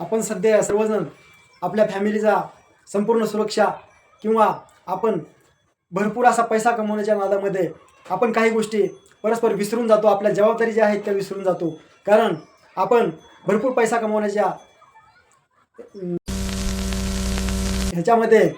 आपण सध्या सर्वजण आपल्या फॅमिलीचा संपूर्ण सुरक्षा किंवा आपण भरपूर असा पैसा कमवण्याच्या नादामध्ये आपण काही गोष्टी परस्पर विसरून जातो आपल्या जबाबदारी ज्या आहेत त्या विसरून जातो. कारण आपण भरपूर पैसा कमवण्याच्या ह्याच्यामध्ये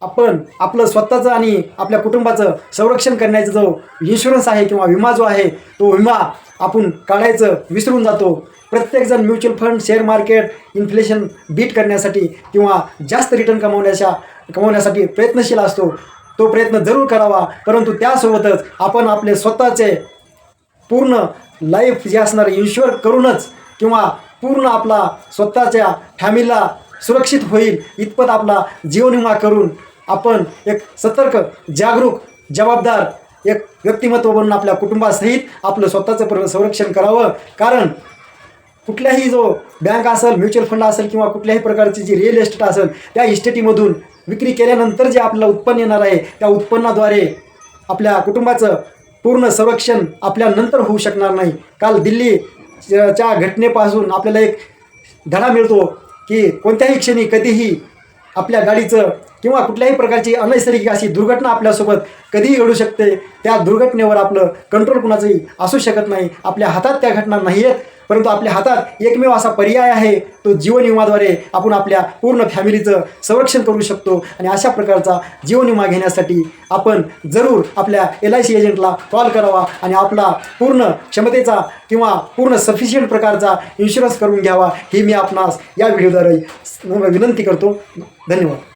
आपण आपलं स्वतःचं आणि आपल्या कुटुंबाचं संरक्षण करण्याचा जो इन्शुरन्स आहे किंवा विमा जो आहे तो विमा आपण काढायचं विसरून जातो. प्रत्येकजण mutual fund share market inflation beat करण्यासाठी किंवा जास्त रिटर्न कमवण्याच्या कमवण्यासाठी प्रयत्नशील असतो. तो प्रयत्न जरूर करावा परंतु त्यासोबतच आपण आपले स्वतःचे पूर्ण लाईफ जे असणार इन्शुअर करूनच किंवा पूर्ण आपला स्वतःच्या फॅमिलीला सुरक्षित होईल इतपत आपला जीवनविमा करून आपण एक सतर्क जागरूक जबाबदार एक व्यक्तिमत्व बनून आपल्या कुटुंबासहित आपलं स्वतःचं प्र संरक्षण करावं. कारण कुठल्याही जो बँक असेल म्युच्युअल फंड असेल किंवा कुठल्याही प्रकारची जी रिअल इस्टेट असेल त्या इस्टेटीमधून विक्री केल्यानंतर जे आपल्याला उत्पन्न येणार आहे त्या उत्पन्नाद्वारे आपल्या कुटुंबाचं पूर्ण संरक्षण आपल्या नंतर होऊ शकणार नाही. काल दिल्ली च्या घटनेपासून आपल्याला एक धडा मिळतो की कोणत्याही क्षणी कधीही आपल्या गाडीचं किंवा कुठल्याही प्रकारची अनैसर्गिक अशी दुर्घटना आपल्यासोबत कधीही घडू शकते त्या दुर्घटनेवर आपलं कंट्रोल कुणाचंही असू शकत नाही. आपल्या हातात त्या घटना नाही आहेत परंतु आपल्या हातात एकमेव असा पर्याय आहे तो जीवन विमाद्वारे आपण आपल्या पूर्ण फॅमिलीचं संरक्षण करू शकतो. आणि अशा प्रकारचा जीवन विमा घेण्यासाठी आपण जरूर आपल्या एल आय सी एजंटला कॉल करावा आणि आपला पूर्ण क्षमतेचा किंवा पूर्ण सफिशियंट प्रकारचा इन्शुरन्स करून घ्यावा ही मी आपणास या व्हिडिओद्वारे विनंती करतो. धन्यवाद.